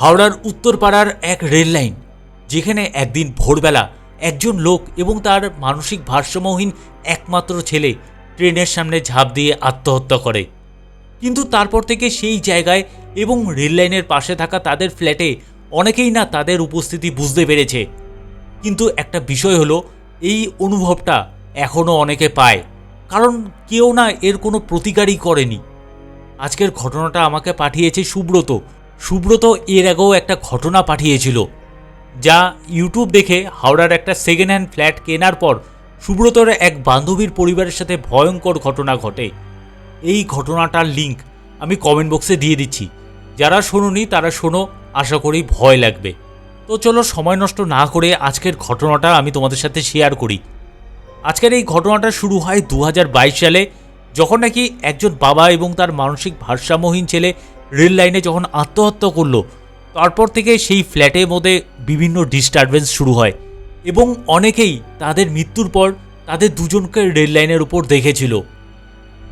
হাওড়ার উত্তরপাড়ার এক rail line, যেখানে একদিন ভোরবেলা একজন লোক এবং তার মানসিক ভারসাম্যহীন একমাত্র ছেলে ট্রেনের সামনে ঝাঁপ দিয়ে আত্মহত্যা করে। কিন্তু তারপর থেকে সেই জায়গায় এবং রেল লাইনের পাশে থাকা তাদের ফ্ল্যাটে অনেকেই না তাদের উপস্থিতি বুঝতে পেরেছে। কিন্তু একটা বিষয় হলো, এই অনুভবটা এখনও অনেকে পায়, কারণ কেউ না এর কোনো প্রতিকারই করেনি। আজকের ঘটনাটা আমাকে পাঠিয়েছে সুব্রত সুব্রত এর আগেও একটা ঘটনা পাঠিয়েছিল, যা ইউটিউব দেখে হাওড়ার একটা সেকেন্ড হ্যান্ড ফ্ল্যাট কেনার পর সুব্রতর এক বান্ধবীর পরিবারের সাথে ভয়ঙ্কর ঘটনা ঘটে। এই ঘটনাটার লিংক আমি কমেন্ট বক্সে দিয়ে দিচ্ছি। যারা শোনোনি তারা শোনো, আশা করি ভয় লাগবে। তো চলো সময় নষ্ট না করে আজকের ঘটনাটা আমি তোমাদের সাথে শেয়ার করি। আজকের এই ঘটনাটা শুরু হয় দু হাজার বাইশ সালে, যখন নাকি একজন বাবা এবং তার মানসিক ভারসাম্যহীন ছেলে রেল লাইনে যখন আত্মহত্যা করল, তারপর থেকে সেই ফ্ল্যাটের মধ্যে বিভিন্ন ডিস্টারবেন্স শুরু হয় এবং অনেকেই তাদের মৃত্যুর পর তাদের দুজনকে রেল লাইনের উপর দেখেছিল।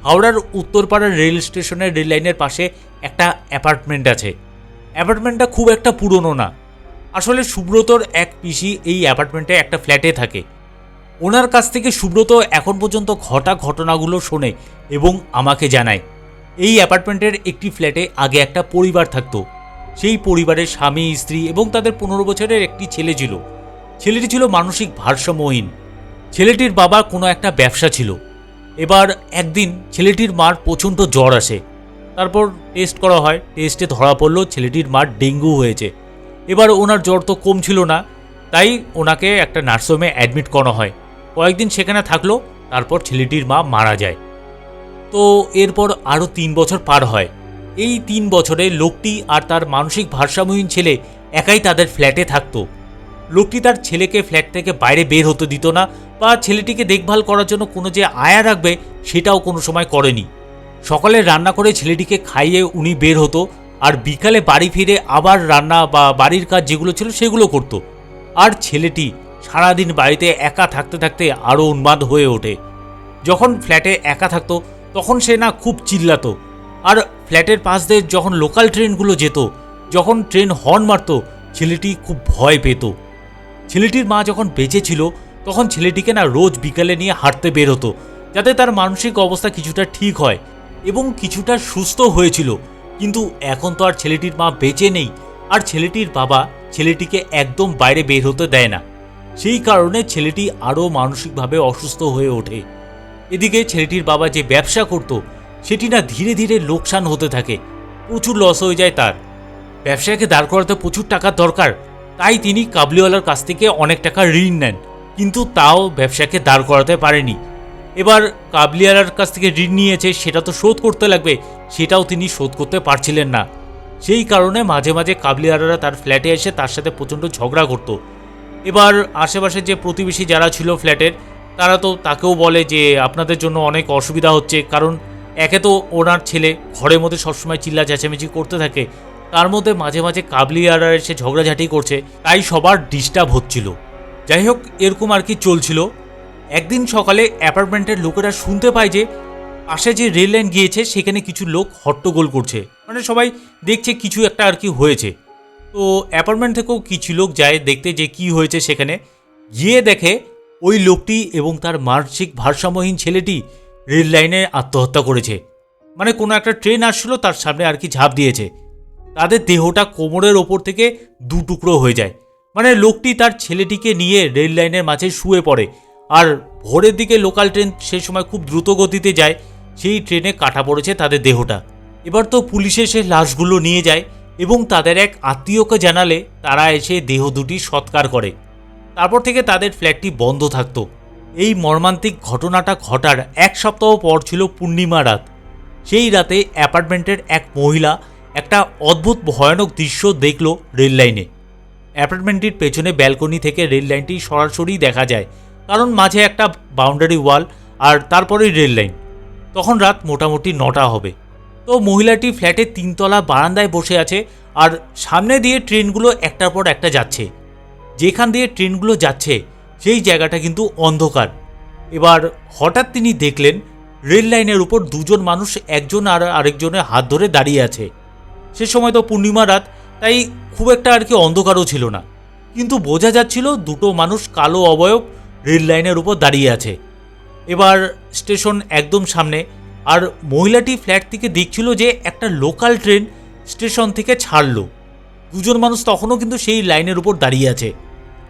হাওড়ার উত্তরপাড়ার রেল স্টেশনের রেল লাইনের পাশে একটা অ্যাপার্টমেন্ট আছে। অ্যাপার্টমেন্টটা খুব একটা পুরনো না। আসলে সুব্রতর এক পিসি এই অ্যাপার্টমেন্টে একটা ফ্ল্যাটে থাকে। ওনার কাছ থেকে সুব্রত এখন পর্যন্ত ঘটা ঘটনাগুলো শোনে এবং আমাকে জানায়। এই অ্যাপার্টমেন্টের একটি ফ্ল্যাটে আগে একটা পরিবার থাকতো। সেই পরিবারের স্বামী, স্ত্রী এবং তাদের পনেরো বছরের একটি ছেলে ছিল। ছেলেটি ছিল মানসিক ভারসাম্যহীন। ছেলেটির বাবার কোনো একটা ব্যবসা ছিল। এবার একদিন ছেলেটির মার প্রচণ্ড জ্বর আসে। তারপর টেস্ট করা হয়। টেস্টে ধরা পড়ল ছেলেটির মার ডেঙ্গু হয়েছে। এবার ওনার জ্বর তো কম ছিল না, তাই ওনাকে একটা নার্সিংহোমে অ্যাডমিট করা হয়। কয়েকদিন সেখানে থাকল, তারপর ছেলেটির মা মারা যায়। তো এরপর আরও তিন বছর পার হয়। এই তিন বছরে লোকটি আর তার মানসিক ভারসাম্যহীন ছেলে একাই তাদের ফ্ল্যাটে থাকতো। লোকটি তার ছেলেকে ফ্ল্যাট থেকে বাইরে বের হতে দিত না বা ছেলেটিকে দেখভাল করার জন্য কোনো যে আয়া রাখবে সেটাও কোনো সময় করেনি। সকালে রান্না করে ছেলেটিকে খাইয়ে উনি বের হতো আর বিকালে বাড়ি ফিরে আবার রান্না বা বাড়ির কাজ যেগুলো ছিল সেগুলো করত। আর ছেলেটি সারাদিন বাড়িতে একা থাকতে থাকতে আরও উন্মাদ হয়ে ওঠে। যখন ফ্ল্যাটে একা থাকতো তখন সে না খুব চিল্লাতো। আর ফ্ল্যাটের পাশ দিয়ে যখন লোকাল ট্রেনগুলো যেত, যখন ট্রেন হর্ন মারতো, ছেলেটি খুব ভয় পেত। ছেলেটির মা যখন বেঁচে ছিল, তখন ছেলেটিকে না রোজ বিকালে নিয়ে হাঁটতে বের হতো যাতে তার মানসিক অবস্থা কিছুটা ঠিক হয় এবং কিছুটা সুস্থ হয়েছিল। কিন্তু এখন তো আর ছেলেটির মা বেঁচে নেই, আর ছেলেটির বাবা ছেলেটিকে একদম বাইরে বের হতে দেয় না। সেই কারণে ছেলেটি আরও মানসিকভাবে অসুস্থ হয়ে ওঠে। এদিকে ছেলেটির বাবা যে ব্যবসা করত, সেটি না ধীরে ধীরে লোকসান হতে থাকে। প্রচুর লস হয়ে যায় তার। ব্যবসাকে দাঁড় করাতে প্রচুর টাকার দরকার, তাই তিনি কাবলিওয়ালার কাছ থেকে অনেক টাকা ঋণ নেন, কিন্তু তাও ব্যবসাকে দাঁড় করাতে পারেনি। এবার কাবলিওয়ালার কাছ থেকে ঋণ নিয়েছে, সেটা তো শোধ করতে লাগবে, সেটাও তিনি শোধ করতে পারছিলেন না। সেই কারণে মাঝে মাঝে কাবলিওয়ালারা তার ফ্ল্যাটে এসে তার সাথে প্রচণ্ড ঝগড়া করতো। এবার আশেপাশে যে প্রতিবেশী যারা ছিল ফ্ল্যাটের তারা তো তাকেও বলে যে আপনাদের জন্য অনেক অসুবিধা হচ্ছে, কারণ একে তো ওনার ছেলে ঘরের মধ্যে সবসময় চিল্লা চেঁচামেচি করতে থাকে, তার মধ্যে মাঝে মাঝে কাবলিয়ারা এসে ঝগড়াঝাটি করছে, তাই সবার ডিস্টার্ব হচ্ছিল। যাই হোক, এরকম আর কি চলছিল। একদিন সকালে অ্যাপার্টমেন্টের লোকেরা শুনতে পায় যে পাশে যে রেল লাইন গিয়েছে, সেখানে কিছু লোক হট্টগোল করছে। মানে সবাই দেখছে কিছু একটা আর কি হয়েছে। তো অ্যাপার্টমেন্ট থেকেও কিছু লোক যায় দেখতে যে কি হয়েছে সেখানে। গিয়ে দেখে ওই লোকটি এবং তার মানসিক ভারসাম্যহীন ছেলেটি রেল লাইনে আত্মহত্যা করেছে। মানে কোনো একটা ট্রেন আসছিল তার সামনে আর কি ঝাঁপ দিয়েছে। তাদের দেহটা কোমরের ওপর থেকে দু টুকরো হয়ে যায়। মানে লোকটি তার ছেলেটিকে নিয়ে রেল লাইনের মাঝে শুয়ে পড়ে। আর ভোরের দিকে লোকাল ট্রেন সে সময় খুব দ্রুত গতিতে যায়, সেই ট্রেনে কাটা পড়েছে তাদের দেহটা। এবার তো পুলিশ এসে লাশগুলো নিয়ে যায় এবং তাদের এক আত্মীয়কে জানালে তারা এসে দেহ দুটি সৎকার করে। তারপর থেকে তাদের ফ্ল্যাটটি বন্ধ থাকতো। এই মর্মান্তিক ঘটনাটা ঘটার এক সপ্তাহ পর ছিল পূর্ণিমা রাত। সেই রাতে অ্যাপার্টমেন্টের এক মহিলা একটা অদ্ভুত ভয়ানক দৃশ্য দেখল রেল লাইনে। অ্যাপার্টমেন্টটির পেছনে ব্যালকনি থেকে রেল লাইনটি সরাসরি দেখা যায়, কারণ মাঝে একটা বাউন্ডারি ওয়াল আর তারপরেই রেল লাইন। তখন রাত মোটামুটি নটা হবে। তো মহিলাটি ফ্ল্যাটের তিনতলা বারান্দায় বসে আছে আর সামনে দিয়ে ট্রেনগুলো একটার পর একটা যাচ্ছে। যেখান দিয়ে ট্রেনগুলো যাচ্ছে, সেই জায়গাটা কিন্তু অন্ধকার। এবার হঠাৎ তিনি দেখলেন, রেল লাইনের উপর দুজন মানুষ, একজন আর আরেকজনের হাত ধরে দাঁড়িয়ে আছে। সে সময় তো পূর্ণিমা রাত, তাই খুব একটা আর কি অন্ধকারও ছিল না। কিন্তু বোঝা যাচ্ছিল দুটো মানুষ কালো অবয়ব রেল লাইনের উপর দাঁড়িয়ে আছে। এবার স্টেশন একদম সামনে, আর মহিলাটি ফ্ল্যাট থেকে দেখছিল যে একটা লোকাল ট্রেন স্টেশন থেকে ছাড়লো। দুজন মানুষ তখনও কিন্তু সেই লাইনের উপর দাঁড়িয়ে আছে।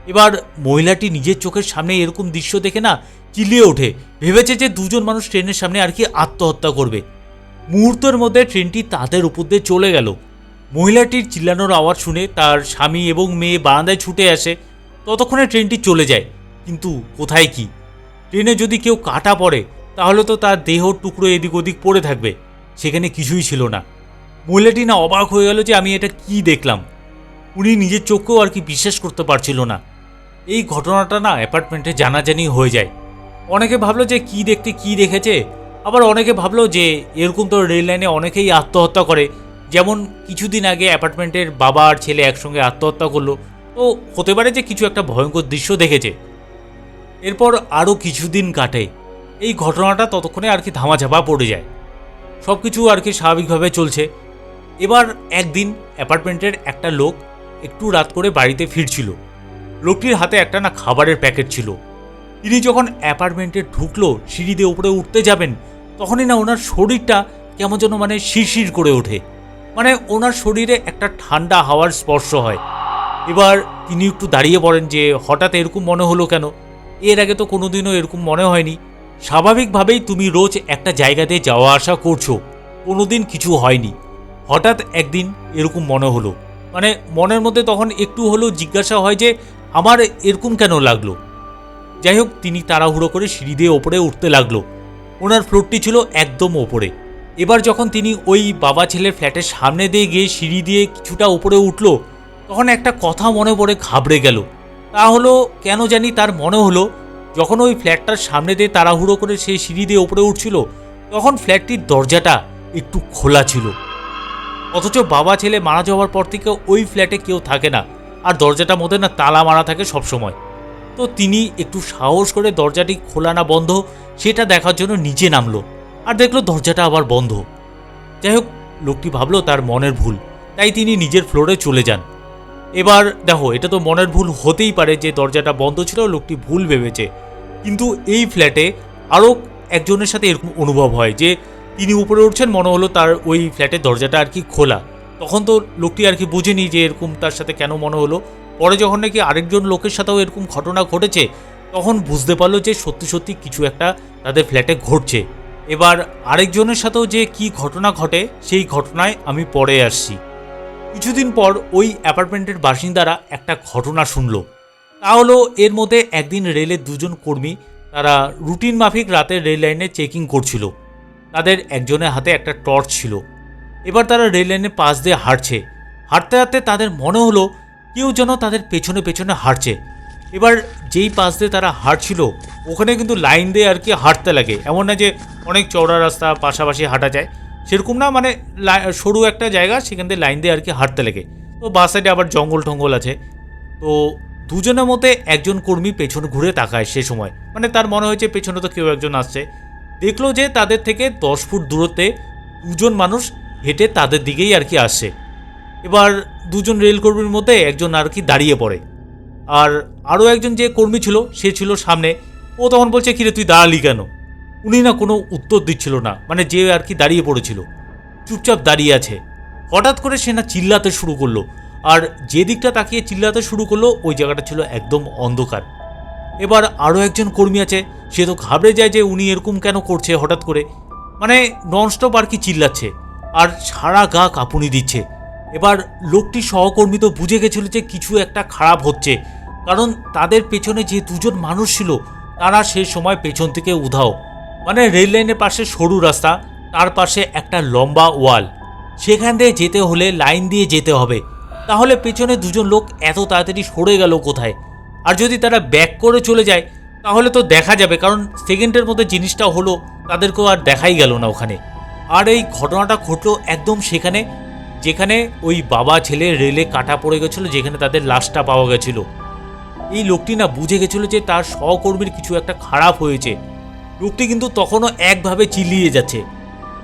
এবার মহিলাটি নিজের চোখের সামনে এরকম দৃশ্য দেখে না চিল্লিয়ে ওঠে। ভেবেছে যে দুজন মানুষ ট্রেনের সামনে আর কি আত্মহত্যা করবে। মুহূর্তের মধ্যে ট্রেনটি তাদের উপর দিয়ে চলে গেল। মহিলাটির চিল্লানোর আওয়াজ শুনে তার স্বামী এবং মেয়ে বারান্দায় ছুটে আসে। ততক্ষণে ট্রেনটি চলে যায়। কিন্তু কোথায় কি? ট্রেনে যদি কেউ কাটা পড়ে, তাহলে তো তার দেহ টুকরো এদিক ওদিক পড়ে থাকবে। সেখানে কিছুই ছিল না। মহিলাটি না অবাক হয়ে গেল যে আমি এটা কি দেখলাম। উনি নিজের চোখকেও আর কি বিশ্বাস করতে পারছিল না। এই ঘটনাটা না অ্যাপার্টমেন্টে জানাজানি হয়ে যায়। অনেকে ভাবলো যে কি দেখতে কি দেখেছে, আবার অনেকে ভাবলো যে এরকম তো রেল লাইনে অনেকেই আত্মহত্যা করে। যেমন কিছুদিন আগে অ্যাপার্টমেন্টের বাবা আর ছেলে একসঙ্গে আত্মহত্যা করল। তো হতে পারে যে কিছু একটা ভয়ঙ্কর দৃশ্য দেখেছে। এরপর আরও কিছুদিন কাটে। এই ঘটনাটা ততক্ষণে আর কি ধামাচাপা পড়ে যায়। সব কিছু আর কি স্বাভাবিকভাবে চলছে। এবার একদিন অ্যাপার্টমেন্টের একটা লোক একটু রাত করে বাড়িতে ফিরছিল। লোকটির হাতে একটা না খাবারের প্যাকেট ছিল। তিনি যখন অ্যাপার্টমেন্টে ঢুকলো, সিঁড়ি দিয়ে উপরে উঠতে যাবেন, তখনই না ওনার শরীরটা কেমন যেন মানে শিরশির করে ওঠে। মানে ওনার শরীরে একটা ঠান্ডা হাওয়ার স্পর্শ হয়। এবার তিনি একটু দাঁড়িয়ে পড়েন যে, হঠাৎ এরকম মনে হলো কেন? এর আগে তো কোনোদিনও এরকম মনে হয়নি। স্বাভাবিকভাবেই তুমি রোজ একটা জায়গাতে যাওয়া আসা করছ। কোনোদিন কিছু হয়নি। হঠাৎ একদিন এরকম মনে হলো। মানে মনের মধ্যে তখন একটু হলেও জিজ্ঞাসা হয় যে আমার এরকম কেন লাগল? যাই হোক তিনি তাড়াহুড়ো করে সিঁড়ি দিয়ে ওপরে উঠতে লাগল। ওনার ফ্লোরটি ছিল একদম ওপরে। এবার যখন তিনি ওই বাবা ছেলের ফ্ল্যাটের সামনে দিয়ে গিয়ে সিঁড়ি দিয়ে কিছুটা উপরে উঠল, তখন একটা কথা মনে পড়ে ঘাবড়ে গেল। তা হলো, কেন জানি তার মনে হলো, যখন ওই ফ্ল্যাটটার সামনে দিয়ে তাড়াহুড়ো করে সেই সিঁড়ি দিয়ে উপরে উঠছিল, তখন ফ্ল্যাটটির দরজাটা একটু খোলা ছিল। অথচ বাবা ছেলে মারা যাওয়ার পর থেকে ওই ফ্ল্যাটে কেউ থাকে না। আর দরজাটার মধ্যে না তালা মারা থাকে সবসময় তো তিনি একটু সাহস করে দরজাটি খোলা না বন্ধ, সেটা দেখার জন্য নিচে নামলো আর দেখল দরজাটা আবার বন্ধ। যাই হোক, লোকটি ভাবলো তার মনের ভুল, তাই তিনি নিজের ফ্লোরে চলে যান। এবার দেখো, এটা তো মনের ভুল হতেই পারে যে দরজাটা বন্ধ ছিল, লোকটি ভুল ভেবেছে। কিন্তু এই ফ্ল্যাটে আরও একজনের সাথে এরকম অনুভব হয় যে তিনি উপরে উঠছেন, মনে হলো তার ওই ফ্ল্যাটের দরজাটা আর কি খোলা। তখন তো লোকটি আর কি বুঝেনি যে এরকম তার সাথে কেন মনে হলো। পরে যখন নাকি আরেকজন লোকের সাথেও এরকম ঘটনা ঘটেছে, তখন বুঝতে পারল যে সত্যি সত্যি কিছু একটা তাদের ফ্ল্যাটে ঘটছে। এবার আরেকজনের সাথেও যে কি ঘটনা ঘটে, সেই ঘটনায় আমি পরে আসছি। কিছুদিন পর ওই অ্যাপার্টমেন্টের বাসিন্দারা একটা ঘটনা শুনলো। তা হলো, এর মধ্যে একদিন রেলের দুজন কর্মী তারা রুটিন মাফিক রাতে রেল লাইনে চেকিং করছিল। তাদের একজনের হাতে একটা টর্চ ছিল। এবার তারা রেল লাইনের পাশ দিয়ে হাঁটছে। হাঁটতে হাঁটতে তাদের মনে হলো কেউ যেন তাদের পেছনে পেছনে হাঁটছে। এবার যেই পাশ দিয়ে তারা হাঁটছিল, ওখানে কিন্তু লাইন দিয়ে আর কি হাঁটতে লাগে। এমন না যে অনেক চওড়া রাস্তা পাশাপাশি হাঁটা যায়। সেরকম না মানে সরু একটা জায়গা, সেখান দিয়ে লাইন দিয়ে আর কি হাঁটতে লাগে। তো বাস সাইডে আবার জঙ্গল টঙ্গল আছে। তো দুজনের মধ্যে একজন কর্মী পেছনে ঘুরে তাকায় সে সময়। মানে তার মনে হয়েছে পেছনে তো কেউ একজন আসছে। দেখল যে তাদের থেকে দশ ফুট দূরত্বে দুজন মানুষ হেঁটে তাদের দিকেই আর কি আসছে এবার দুজন রেলকর্মীর মধ্যে একজন আর কি দাঁড়িয়ে পড়ে। আর আরও একজন যে কর্মী ছিল, সে ছিল সামনে। ও তখন বলছে, কিরে, তুই দাঁড়ালি কেন? উনি না কোনো উত্তর দিচ্ছিল না মানে যে আর কি দাঁড়িয়ে পড়েছিল। চুপচাপ দাঁড়িয়ে আছে। হঠাৎ করে সে না চিল্লাতে শুরু করল। আর যে দিকটা তাকিয়ে চিল্লাতে শুরু করল, ওই জায়গাটা ছিল একদম অন্ধকার। এবার আরও একজন কর্মী আছে। সে তো ঘাবড়ে যায় যে উনি এরকম কেন করছে হঠাৎ করে। মানে ননস্টপ আর কি চিল্লাচ্ছে। আর সারা গা কাঁপুনি দিচ্ছে। এবার লোকটি সহকর্মী তো বুঝে গেছিল যে কিছু একটা খারাপ হচ্ছে, কারণ তাদের পেছনে যে দুজন মানুষ ছিল, তারা সেই সময় পেছন থেকে উধাও। মানে রেল লাইনের পাশে সরু রাস্তা, তার পাশে একটা লম্বা ওয়াল। সেখান দিয়ে যেতে হলে লাইন দিয়ে যেতে হবে। তাহলে পেছনে দুজন লোক এত তাড়াতাড়ি সরে গেল কোথায়? আর যদি তারা ব্যাক করে চলে যায়, তাহলে তো দেখা যাবে, কারণ সেকেন্ডের মধ্যে জিনিসটা হলো, তাদেরকেও আর দেখাই গেল না ওখানে। আর এই ঘটনাটা ঘটলো একদম সেখানে, যেখানে ওই বাবা ছেলে রেলে কাটা পড়ে গেছিল, যেখানে তাদের লাশটা পাওয়া গেছিল। এই লোকটি না বুঝে গেছিল যে তার সহকর্মীর কিছু একটা খারাপ হয়েছে। লোকটি কিন্তু তখনও একভাবে চিলিয়ে যাচ্ছে।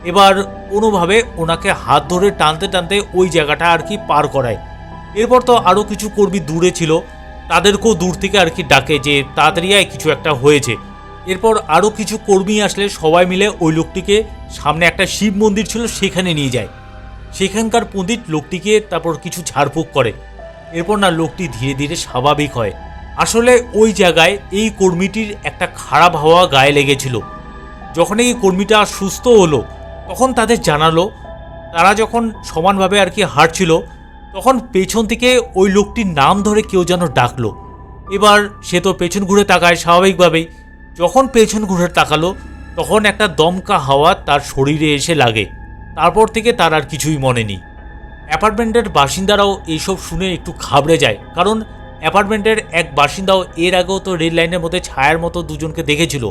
এবার কোনোভাবে ওনাকে হাত ধরে টানতে টানতে ওই জায়গাটা আর কি পার করায়। এরপর তো আরও কিছু কর্মী দূরে ছিল, তাদেরকেও দূর থেকে আর কি ডাকে যে তাড়াতাড়ি কিছু একটা হয়েছে। এরপর আরও কিছু কর্মী আসলে সবাই মিলে ওই লোকটিকে সামনে একটা শিব মন্দির ছিল, সেখানে নিয়ে যায়। সেখানকার পণ্ডিত লোকটিকে তারপর কিছু ঝাড়ফুঁক করে। এরপর না লোকটি ধীরে ধীরে স্বাভাবিক হয়। আসলে ওই জায়গায় এই কর্মীটির একটা খারাপ হাওয়া গায়ে লেগেছিল। যখন এই কর্মীটা সুস্থ হলো, তখন তাদের জানালো, তারা যখন সমানভাবে আর কি হাঁটছিল, তখন পেছন থেকে ওই লোকটির নাম ধরে কেউ যেন ডাকলো। এবার সে তো পেছন ঘুরে তাকায় স্বাভাবিকভাবেই। যখন পেছন ঘুরে তাকালো, তখন একটা দমকা হাওয়া তার শরীরে এসে লাগে। তারপর থেকে তার আর কিছুই মনে নেই। অ্যাপার্টমেন্টের বাসিন্দারাও এইসব শুনে একটু ঘাবড়ে যায়, কারণ অ্যাপার্টমেন্টের এক বাসিন্দাও এর আগেও তো রেল লাইনের মধ্যে ছায়ার মতো দুজনকে দেখেছিল।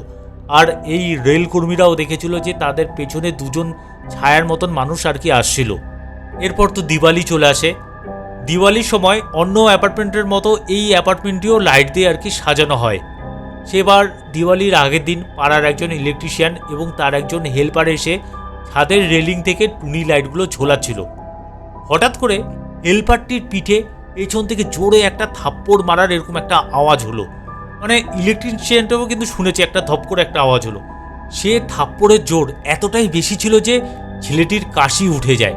আর এই রেল কর্মীরাও দেখেছিল যে তাদের পেছনে দুজন ছায়ার মতন মানুষ আর কি আসছিল। এরপর তো দিওয়ালি চলে আসে। দিওয়ালির সময় অন্য অ্যাপার্টমেন্টের মতো এই অ্যাপার্টমেন্টটিও লাইট দিয়ে আর কি সাজানো হয়। সেবার দিওয়ালির আগের দিন পাড়ার একজন ইলেকট্রিশিয়ান এবং তার একজন হেল্পার এসে ছাদের রেলিং থেকে টুনি লাইটগুলো ঝোলাচ্ছিল। হঠাৎ করে হেল্পারটির পিঠে পেছন থেকে জোরে একটা থাপ্পড় মারার এরকম একটা আওয়াজ হলো। মানে ইলেকট্রিশিয়ানটাও কিন্তু শুনেছে একটা ধপ করে একটা আওয়াজ হলো। সে থাপ্পড়ের জোর এতটাই বেশি ছিল যে ছেলেটির কাশি উঠে যায়।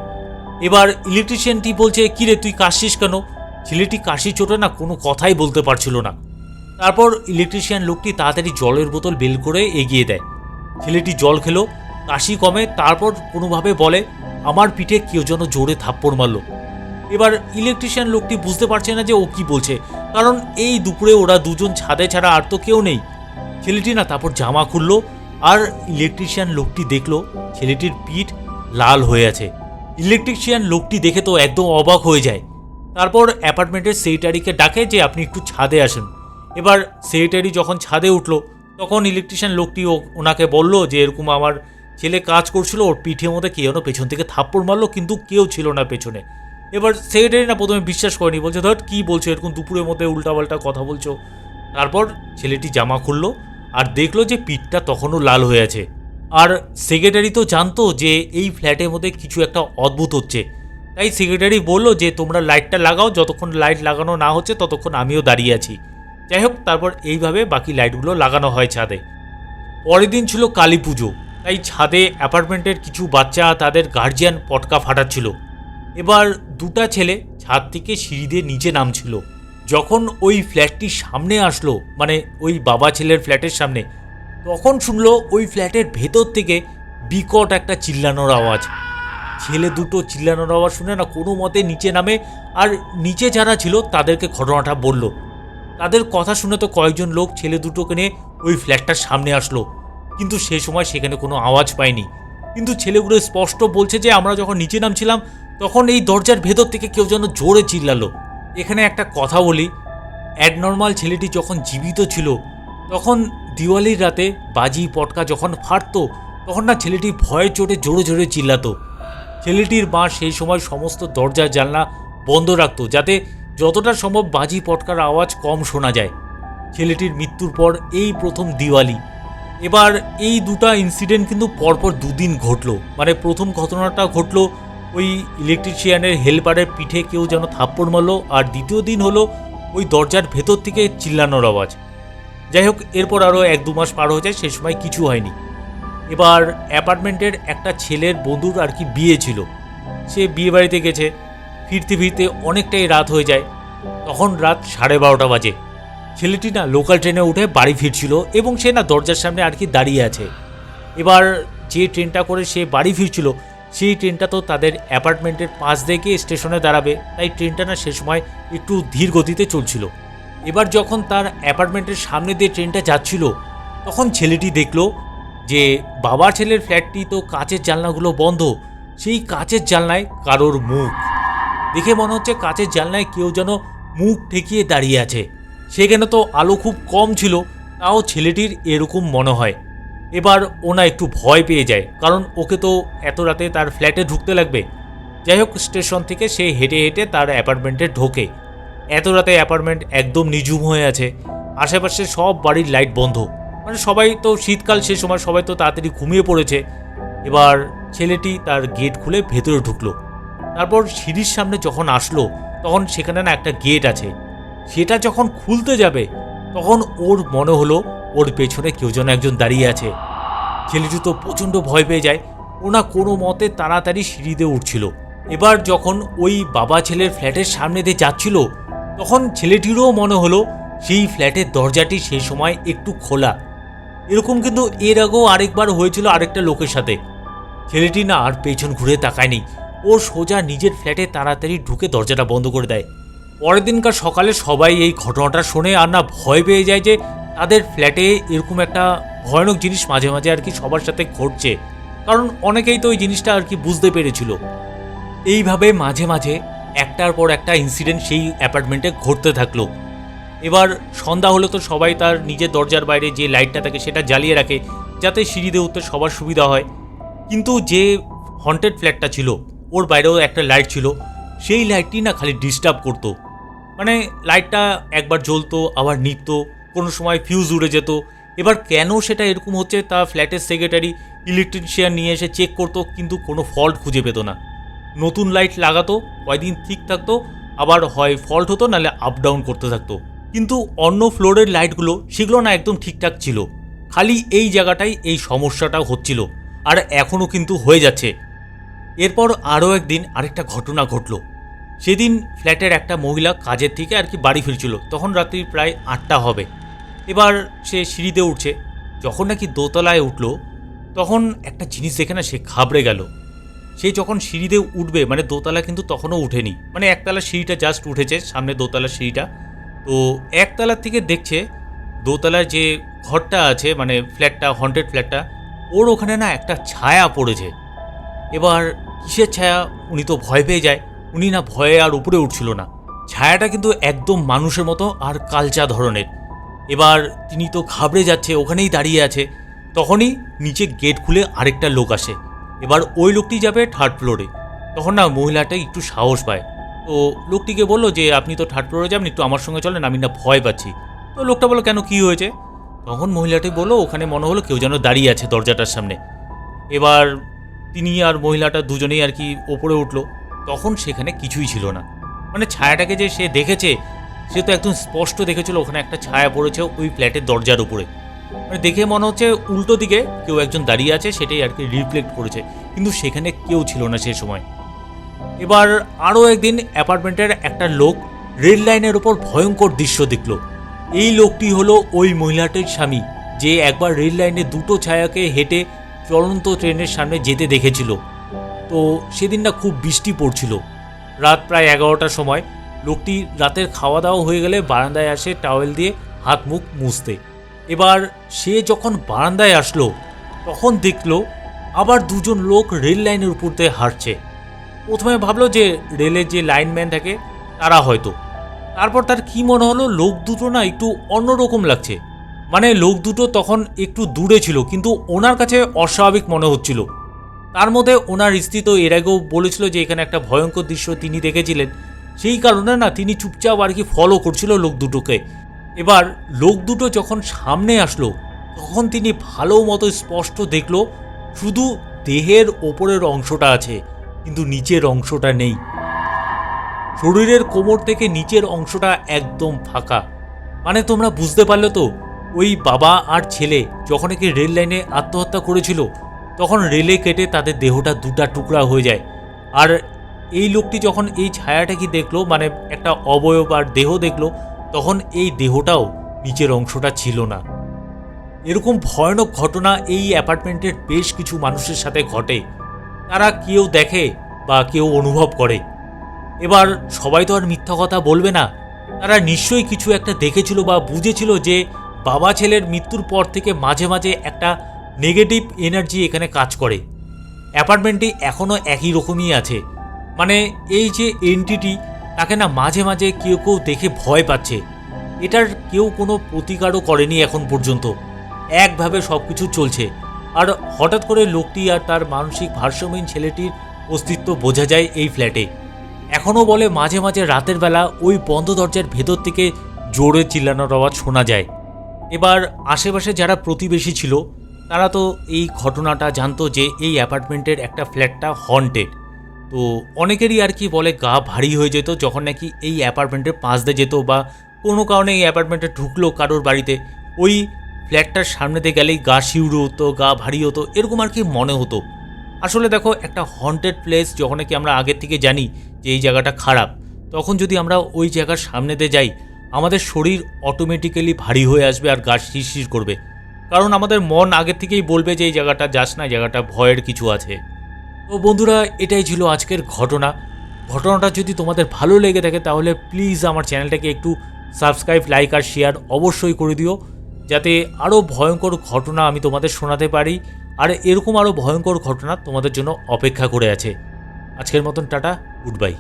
এবার ইলেকট্রিশিয়ানটি বলছে, কিরে, তুই কাশিস কেন? ছেলেটি কাশি চোটে না, কোনো কথাই বলতে পারছিল না। তারপর ইলেকট্রিশিয়ান লোকটি তাড়াতাড়ি জলের বোতল বেল করে এগিয়ে দেয়। ছেলেটি জল খেলো, কাশি কমে, তারপর কোনোভাবে বলে, আমার পিঠে কেউ যেন জোরে থাপ্পড় মারলো। এবার ইলেকট্রিশিয়ান লোকটি বুঝতে পারছে না যে ও কি বলছে, কারণ এই দুপুরে ওরা দুজন ছাদে ছাড়া আর তো কেউ নেই। ছেলেটি না তারপর জামা খুললো আর ইলেকট্রিশিয়ান লোকটি দেখল ছেলেটির পিঠ লাল হয়ে আছে। ইলেকট্রিশিয়ান লোকটি দেখে তো একদম অবাক হয়ে যায়। তারপর অ্যাপার্টমেন্টের সেক্রেটারিকে ডাকে যে, আপনি একটু ছাদে আসুন। এবার সেক্রেটারি যখন ছাদে উঠল, তখন ইলেকট্রিশিয়ান লোকটি ওনাকে বলল যে, এরকম আমার ছেলে কাজ করছিল, ওর পিঠের মধ্যে কেউ যেন পেছন থেকে থাপ্পড় মারলো, কিন্তু কেউ ছিল না পেছনে। এবার সেক্রেটারি না প্রথমে বিশ্বাস করেনি, বলছে, ধর, কী বলছো? এরকম দুপুরের মধ্যে উল্টাপাল্টা কথা বলছো। তারপর ছেলেটি জামা খুললো আর দেখল যে পিঠটা তখনও লাল হয়ে আছে। আর সেক্রেটারি তো জানতো যে, এই ফ্ল্যাটের মধ্যে কিছু একটা অদ্ভুত হচ্ছে। তাই সেক্রেটারি বলল যে, তোমরা লাইটটা লাগাও, যতক্ষণ লাইট লাগানো না হচ্ছে, ততক্ষণ আমিও দাঁড়িয়ে আছি। যাই হোক, তারপর এইভাবে বাকি লাইটগুলো লাগানো হয় ছাদে। পরের দিন ছিল কালী পুজো, তাই ছাদে অ্যাপার্টমেন্টের কিছু বাচ্চা তাদের গার্জিয়ান পটকা ফাটাচ্ছিল। এবার দুটা ছেলে ছাদ থেকে সিঁড়ি দিয়ে নিচে নামছিল। যখন ওই ফ্ল্যাটটির সামনে আসলো মানে ওই বাবা ছেলের ফ্ল্যাটের সামনে, তখন শুনলো ওই ফ্ল্যাটের ভেতর থেকে বিকট একটা চিল্লানোর আওয়াজ। ছেলে দুটো চিল্লানোর আওয়াজ শুনে না কোনো মতে নিচে নামে, আর নিচে যারা ছিল তাদেরকে ঘটনাটা বলল। তাদের কথা শুনে তো কয়েকজন লোক ছেলে দুটোকে নিয়ে ওই ফ্ল্যাটটার সামনে আসলো। কিন্তু সে সময় সেখানে কোনো আওয়াজ পায়নি। কিন্তু ছেলেগুলো স্পষ্ট বলছে যে আমরা যখন নিচে নামছিলাম, তখন এই দরজার ভেতর থেকে কেউ যেন জোরে চিল্লালো। এখানে একটা কথা বলি অ্যাডনর্মাল ছেলেটি যখন জীবিত ছিল, তখন দিওয়ালির রাতে বাজি পটকা যখন ফাটতো, তখন না ছেলেটি ভয়ে চোটে জোরে জোরে চিল্লাতো। ছেলেটির মা সেই সময় সমস্ত দরজা জানলা বন্ধ রাখতো, যাতে যতটা সম্ভব বাজি পটকার আওয়াজ কম শোনা যায়। ছেলেটির মৃত্যুর পর এই প্রথম দিওয়ালি। এবার এই দুটা ইনসিডেন্ট কিন্তু পরপর দুদিন ঘটলো। মানে প্রথম ঘটনাটা ঘটলো ওই ইলেকট্রিশিয়ানের হেল্পারের পিঠে কেউ যেন থাপ্পড় মারলো আর দ্বিতীয় দিন হলো ওই দরজার ভেতর থেকে চিল্লানোর আওয়াজ। যাই হোক, এরপর আরও এক দু মাস পার হয়ে যায় সে সময় কিছু হয়নি। এবার অ্যাপার্টমেন্টের একটা ছেলের বন্ধুর আর কি বিয়ে ছিল। সে বিয়ে বাড়িতে গেছে। ফিরতে ফিরতে অনেকটাই রাত হয়ে যায়। তখন রাত সাড়ে বারোটা বাজে। ছেলেটি না লোকাল ট্রেনে উঠে বাড়ি ফিরছিল এবং সে না দরজার সামনে আর কি দাঁড়িয়ে আছে। এবার যে ট্রেনটা করে সে বাড়ি ফিরছিল, সেই ট্রেনটা তো তাদের অ্যাপার্টমেন্টের পাশ দিয়ে স্টেশনে দাঁড়াবে। তাই ট্রেনটা না সে সময় একটু ধীর গতিতে চলছিল। এবার যখন তার অ্যাপার্টমেন্টের সামনে দিয়ে ট্রেনটা যাচ্ছিল, তখন ছেলেটি দেখল যে বাবার ছেলের ফ্ল্যাটটি তো কাঁচের জানলাগুলো বন্ধ। সেই কাঁচের জানলায় কারোর মুখ। দেখে মনে হচ্ছে কাচের জানলায় কেউ যেন মুখ ঠেকিয়ে দাঁড়িয়ে আছে। সেখানে তো আলো খুব কম ছিল, তাও ছেলেটির এরকম মনে হয়। এবার ওনা একটু ভয় পেয়ে যায়, কারণ ওকে তো এত রাতে তার ফ্ল্যাটে ঢুকতে লাগবে। যাই হোক, স্টেশন থেকে সে হেঁটে হেঁটে তার অ্যাপার্টমেন্টে ঢোকে। এত রাতে অ্যাপার্টমেন্ট একদম নিঝুম হয়ে আছে। আশেপাশে সব বাড়ির লাইট বন্ধ। মানে সবাই তো শীতকাল সে সময় সবাই তো তাড়াতাড়ি ঘুমিয়ে পড়েছে। এবার ছেলেটি তার গেট খুলে ভেতরে ঢুকলো। তারপর সিঁড়ির সামনে যখন আসলো, তখন সেখানে না একটা গেট আছে। সেটা যখন খুলতে যাবে, তখন ওর মনে হলো ওর পেছনে কেউ যেন একজন দাঁড়িয়ে আছে। ছেলেটি তো প্রচণ্ড ভয় পেয়ে যায়। ওনা কোনো মতে তাড়াতাড়ি সিঁড়িতে উঠছিল। এবার যখন ওই বাবা ছেলের ফ্ল্যাটের সামনে দিয়ে যাচ্ছিল, তখন ছেলেটিরও মনে হলো সেই ফ্ল্যাটের দরজাটি সেই সময় একটু খোলা। এরকম কিন্তু এর আগেও আরেকবার হয়েছিল আরেকটা লোকের সাথে। ছেলেটি না আর পেছন ঘুরে তাকায়নি। ও সোজা নিজের ফ্ল্যাটে তাড়াতাড়ি ঢুকে দরজাটা বন্ধ করে দেয়। পরের দিনকার সকালে সবাই এই ঘটনাটা শুনে আর না ভয় পেয়ে যায় যে তাদের ফ্ল্যাটে এরকম একটা ভয়ানক জিনিস মাঝে মাঝে আর কি সবার সাথে ঘটছে। কারণ অনেকেই তো ওই জিনিসটা আর কি বুঝতে পেরেছিল। এইভাবে মাঝে মাঝে একটার পর একটা ইনসিডেন্ট সেই অ্যাপার্টমেন্টে ঘটতে থাকল। এবার সন্ধ্যা হলে তো সবাই তার নিজের দরজার বাইরে যে লাইটটা থাকে সেটা জ্বালিয়ে রাখে, যাতে সিঁড়িতে উঠতে সবার সুবিধা হয়। কিন্তু যে হন্টেড ফ্ল্যাটটা ছিল ওর বাইরেও একটা লাইট ছিল। সেই লাইটটি না খালি ডিস্টার্ব করতো। মানে লাইটটা একবার জ্বলতো, আবার নিতো কোনো সময় ফিউজ উড়ে যেত। এবার কেন সেটা এরকম হচ্ছে তা ফ্ল্যাটের সেক্রেটারি ইলেকট্রিশিয়ান নিয়ে এসে চেক করতো, কিন্তু কোনো ফল্ট খুঁজে পেতো না। নতুন লাইট লাগাতো, কয়দিন ঠিক থাকতো, আবার হয় ফল্ট হতো, নাহলে আপ ডাউন করতে থাকতো। কিন্তু অন্য ফ্লোরের লাইটগুলো সেগুলো না একদম ঠিকঠাক ছিল। খালি এই জায়গাটাই এই সমস্যাটা হচ্ছিল। আর এখনও কিন্তু হয়ে যাচ্ছে। এরপর আরও একদিন আরেকটা ঘটনা ঘটলো। সেদিন ফ্ল্যাটের একটা মহিলা কাজের থেকে আর কি বাড়ি ফিরছিল, তখন রাত্রি প্রায় আটটা হবে। এবার সে সিঁড়িতে উঠছে, যখন নাকি দোতলায় উঠল, তখন একটা জিনিস দেখে না সে ঘাবড়ে গেল। সে যখন সিঁড়িতে উঠবে মানে দোতলা কিন্তু তখনও উঠেনি মানে একতলা সিঁড়িটা জাস্ট উঠেছে, সামনে দোতলার সিঁড়িটা, তো একতলার থেকে দেখছে দোতলার যে ঘরটা আছে মানে ফ্ল্যাটটা হন্টেড ফ্ল্যাটটা ওর ওখানে না একটা ছায়া পড়েছে। এবার কিসের ছায়া? উনি তো ভয় পেয়ে যায়। উনি না ভয়ে আর উপরে উঠছিল না। ছায়াটা কিন্তু একদম মানুষের মতো আর কালচা ধরনের। এবার তিনি তো ঘাবড়ে যাচ্ছে, ওখানেই দাঁড়িয়ে আছে। তখনই নিচে গেট খুলে আরেকটা লোক আসে। এবার ওই লোকটি যাবে থার্ড ফ্লোরে তখন না মহিলাটা একটু সাহস পায়। তো লোকটিকে বলল যে, আপনি তো থার্ড ফ্লোরে যাবেন, একটু আমার সঙ্গে চলেন, আমি না ভয় পাচ্ছি। তো লোকটা বলল, কেন, কি হয়েছে? তখন মহিলাটি বলল, ওখানে মনে হলো কেউ যেন দাঁড়িয়ে আছে দরজাটার সামনে। এবার তিনি আর মহিলাটা দুজনেই আর কি ওপরে উঠল। তখন সেখানে কিছুই ছিল না। মানে ছায়াটাকে যে সে দেখেছে, সে তো একদম স্পষ্ট দেখেছিল ওখানে একটা ছায়া পড়েছে ওই ফ্ল্যাটের দরজার উপরে। মানে দেখে মনে হচ্ছে উল্টো দিকে কেউ একজন দাঁড়িয়ে আছে, সেটাই আর কি রিফ্লেক্ট করেছে। কিন্তু সেখানে কেউ ছিল না সে সময়। এবার আরও একদিন অ্যাপার্টমেন্টের একটা লোক রেল লাইনের ওপর ভয়ঙ্কর দৃশ্য দেখল। এই লোকটি হলো ওই মহিলাটির স্বামী, যে একবার রেল লাইনে দুটো ছায়াকে হেঁটে চলন্ত ট্রেনের সামনে যেতে দেখেছিল। তো সেদিন না খুব বৃষ্টি পড়ছিল। রাত প্রায় এগারোটার সময় লোকটি রাতের খাওয়া দাওয়া হয়ে গেলে বারান্দায় আসে টাওয়েল দিয়ে হাত মুখ মুছতে। এবার সে যখন বারান্দায় আসলো, তখন দেখল আবার দুজন লোক রেল লাইনের উপর দিয়ে হাঁটছে। প্রথমে ভাবলো যে রেলের যে লাইনম্যান থাকে, তারা হয়তো। তারপর তার কি মনে হলো, লোক দুটো না একটু অন্যরকম লাগছে। মানে লোক দুটো তখন একটু দূরে ছিল, কিন্তু ওনার কাছে অস্বাভাবিক মনে হচ্ছিল। তার মধ্যে ওনার স্ত্রী তো এর আগেও বলেছিল যে এখানে একটা ভয়ঙ্কর দৃশ্য তিনি দেখেছিলেন। সেই কারণে না তিনি চুপচাপ আর কি ফলো করছিল লোক দুটোকে। এবার লোক দুটো যখন সামনে আসলো, তখন তিনি ভালো মতো স্পষ্ট দেখল, শুধু দেহের ওপরের অংশটা আছে, কিন্তু নিচের অংশটা নেই। শরীরের কোমর থেকে নিচের অংশটা একদম ফাঁকা। মানে তোমরা বুঝতে পারলে তো? ওই বাবা আর ছেলে যখন একে রেল লাইনে আত্মহত্যা করেছিল, তখন রেলে কেটে তাদের দেহটা দুটা টুকরা হয়ে যায়। আর এই লোকটি যখন এই ছায়াটাকে দেখল মানে একটা অবয়ব আর দেহ দেখল, তখন এই দেহটাও নিচের অংশটা ছিল না। এরকম ভয়ানক ঘটনা এই অ্যাপার্টমেন্টের বেশ কিছু মানুষের সাথে ঘটে। তারা কেউ দেখে বা কেউ অনুভব করে। এবার সবাই তো আর মিথ্যা কথা বলবে না। তারা নিশ্চয়ই কিছু একটা দেখেছিল বা বুঝেছিল যে বাবা ছেলের মৃত্যুর পর থেকে মাঝে মাঝে একটা নেগেটিভ এনার্জি এখানে কাজ করে। অ্যাপার্টমেন্টটি এখনও একই রকমই আছে। মানে এই যে এন্টিটি তাকে না মাঝে মাঝে কেউ কেউ দেখে ভয় পাচ্ছে। এটার কেউ কোনো প্রতিকারও করেনি এখন পর্যন্ত। একভাবে সব কিছু চলছে। আর হঠাৎ করে লোকটি আর তার মানসিক ভারসাম্যহীন ছেলেটির অস্তিত্ব বোঝা যায় এই ফ্ল্যাটে এখনও বলে মাঝে মাঝে রাতের বেলা ওই বন্ধ দরজার ভেতর থেকে জোরে চিল্লানোর আওয়াজ শোনা যায়। এবার আশেপাশে যারা প্রতিবেশী ছিল, তারা তো এই ঘটনাটা জানতো যে এই অ্যাপার্টমেন্টের একটা ফ্ল্যাটটা হন্টেড তো অনেকেরই আর কি বলে, গা ভারী হয়ে যেত যখন নাকি এই অ্যাপার্টমেন্টের পাশ দিয়ে যেত বা কোনো কারণে এই অ্যাপার্টমেন্টে ঢুকলো কারোর বাড়িতে। ওই ফ্ল্যাটটার সামনে দিয়ে গেলেই গা শিউড়ো হতো, গা ভারী হতো, এরকম আর কি মনে হতো। আসলে দেখো, একটা হন্টেড প্লেস যখন নাকি আমরা আগের থেকে জানি যে এই জায়গাটা খারাপ, তখন যদি আমরা ওই জায়গার সামনে দিয়ে যাই আমাদের শরীর অটোমেটিক্যালি ভারী হয়ে আসবে আর গা শিরশির করবে। কারণ আমাদের মন আগের থেকেই বলবে যে এই জায়গাটা যাস না জায়গাটা ভয়ের কিছু আছে। তো বন্ধুরা, এটাই ছিল আজকের ঘটনা। ঘটনাটা যদি তোমাদের ভালো লেগে থাকে, তাহলে প্লিজ আমার চ্যানেলটাকে একটু সাবস্ক্রাইব লাইক আর শেয়ার অবশ্যই করে দিও, যাতে আরও ভয়ঙ্কর ঘটনা আমি তোমাদের শোনাতে পারি, আর এরকম আরও ভয়ঙ্কর ঘটনা তোমাদের জন্য অপেক্ষা করে আছে। আজকের মতন টাটা গুড বাই